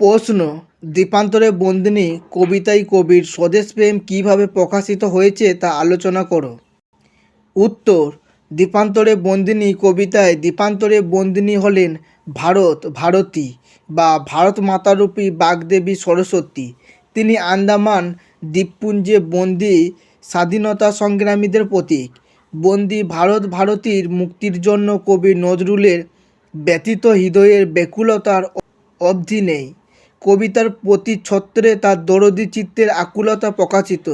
প্রশ্ন দ্বীপান্তরে বন্দিনী কবিতায় কবির স্বদেশপ্রেম কীভাবে প্রকাশিত হয়েছে তা আলোচনা করো। উত্তর দ্বীপান্তরে বন্দিনী কবিতায় দ্বীপান্তরে বন্দিনী হলেন ভারত ভারতী বা ভারত মাতারূপী বাগদেবী সরস্বতী। তিনি আন্দামান দ্বীপপুঞ্জে বন্দি স্বাধীনতা সংগ্রামীদের প্রতীক। বন্দি ভারত ভারতীর মুক্তির জন্য কবি নজরুলের ব্যতীত হৃদয়ের ব্যাকুলতার অবধি নেই। কবিতার প্রতি ছত্রে তার দরদি চিত্তের আকুলতা প্রকাশিত।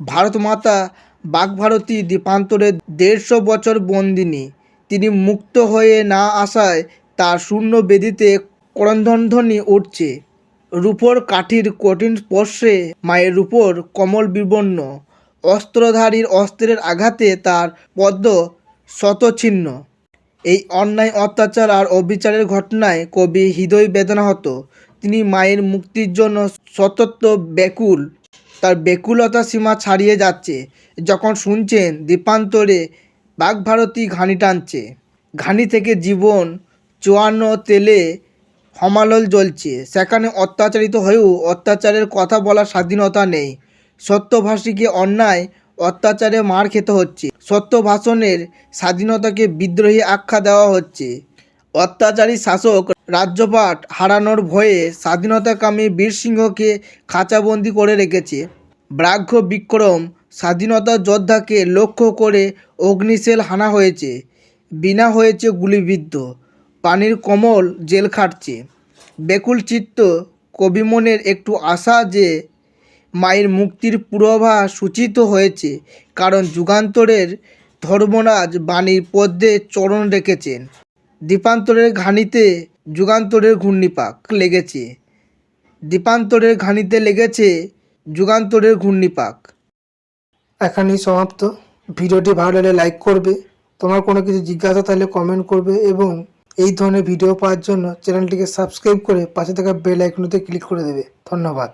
ভারত মাতা বাগভারতী দ্বীপান্তরে দেড়শো বছর বন্দিনী। তিনি মুক্ত হয়ে না আসায় তার শূন্য বেদিতে করন্ধনধ্বনি উঠছে। রূপর কাঠির কঠিন স্পর্শে মায়ের উপর কমল বিবর্ণ। অস্ত্রধারীর অস্ত্রের আঘাতে তার পদ্ম শতছিন্ন এই অন্যায় অত্যাচার আর অবিচারের ঘটনায় কবি হৃদয় বেদনাহত। তিনি মায়ের মুক্তির জন্য সতত্ব ব্যাকুল। তার ব্যাকুলতা সীমা ছাড়িয়ে যাচ্ছে। যখন শুনছেন দ্বীপান্তরে বাঘভারতী ঘানি টানছে, ঘানি থেকে জীবন চুয়ান্ন তেলে হমালল জ্বলছে। সেখানে অত্যাচারিত হয়েও অত্যাচারের কথা বলার স্বাধীনতা নেই। সত্যভাষীকে অন্যায় অত্যাচারে মার খেতে হচ্ছে। সত্য ভাষণের স্বাধীনতাকে বিদ্রোহী আখ্যা দেওয়া হচ্ছে। অত্যাচারী শাসক রাজ্যপাট হারানোর ভয়ে স্বাধীনতাকামী বীরসিংহকে খাঁচাবন্দি করে রেখেছে। ব্রাহ্য বিক্রম স্বাধীনতা যোদ্ধাকে লক্ষ্য করে অগ্নিশেল হানা হয়েছে। বিনা হয়েছে গুলিবিদ্ধ। পানির কমল জেল খাটছে। বেকুল চিত্ত কবিমনের একটু আশা যে মায়ের মুক্তির পূর্বাভাস সূচিত হয়েছে, কারণ যুগান্তরের ধর্মরাজ বাণীর পদ্মে চরণ রেখেছেন। দ্বীপান্তরের ঘানিতে যুগান্তরের ঘূর্ণিপাক লেগেছে। দ্বীপান্তরের ঘানিতে লেগেছে যুগান্তরের ঘূর্ণিপাক। এখানেই সমাপ্ত। ভিডিওটি ভালো লাগলে লাইক করবে। তোমার কোনো কিছু জিজ্ঞাসা থাকলে কমেন্ট করবে এবং এই ধরনের ভিডিও পাওয়ার জন্য চ্যানেলটিকে সাবস্ক্রাইব করে পাশে থাকা বেল আইকনটিতে ক্লিক করে দেবে। ধন্যবাদ।